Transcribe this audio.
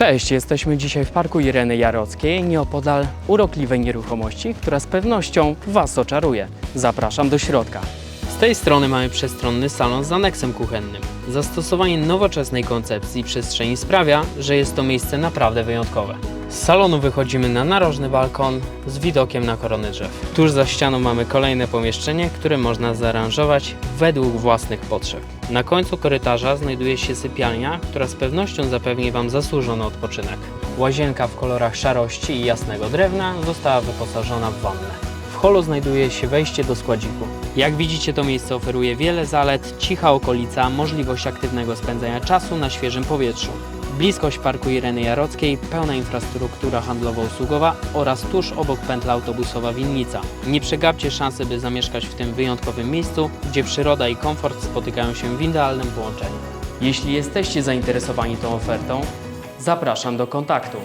Cześć, jesteśmy dzisiaj w parku Ireny Jarockiej, nieopodal urokliwej nieruchomości, która z pewnością Was oczaruje. Zapraszam do środka. Z tej strony mamy przestronny salon z aneksem kuchennym. Zastosowanie nowoczesnej koncepcji przestrzeni sprawia, że jest to miejsce naprawdę wyjątkowe. Z salonu wychodzimy na narożny balkon z widokiem na korony drzew. Tuż za ścianą mamy kolejne pomieszczenie, które można zaaranżować według własnych potrzeb. Na końcu korytarza znajduje się sypialnia, która z pewnością zapewni Wam zasłużony odpoczynek. Łazienka w kolorach szarości i jasnego drewna została wyposażona w wannę. W holu znajduje się wejście do składziku. Jak widzicie, to miejsce oferuje wiele zalet, cicha okolica, możliwość aktywnego spędzania czasu na świeżym powietrzu. Bliskość parku Ireny Jarockiej, pełna infrastruktura handlowo-usługowa oraz tuż obok pętla autobusowa Winnica. Nie przegapcie szansy, by zamieszkać w tym wyjątkowym miejscu, gdzie przyroda i komfort spotykają się w idealnym połączeniu. Jeśli jesteście zainteresowani tą ofertą, zapraszam do kontaktu.